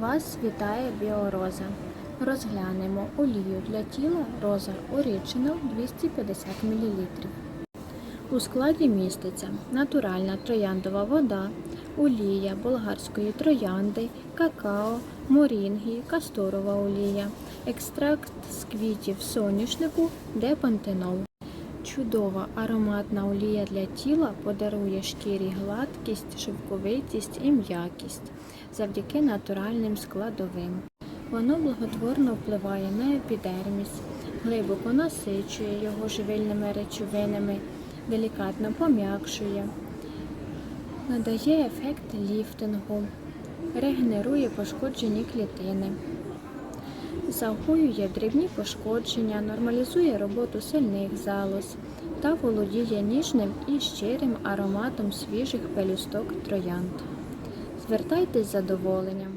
Вас вітає Біороза. Розглянемо олію для тіла Роза Original 250 мл. У складі міститься натуральна трояндова вода, олія болгарської троянди, какао, морінгі, касторова олія, екстракт з квітів соняшнику, депантенол. Чудова ароматна олія для тіла подарує шкірі гладкість, шовковитість і м'якість завдяки натуральним складовим. Воно благотворно впливає на епідерміс, глибоко насичує його живильними речовинами, делікатно пом'якшує, надає ефект ліфтингу, регенерує пошкоджені клітини, загоює дрібні пошкодження, нормалізує роботу сильних залоз та володіє ніжним і щирим ароматом свіжих пелюсток троянд. Звертайтесь з задоволенням.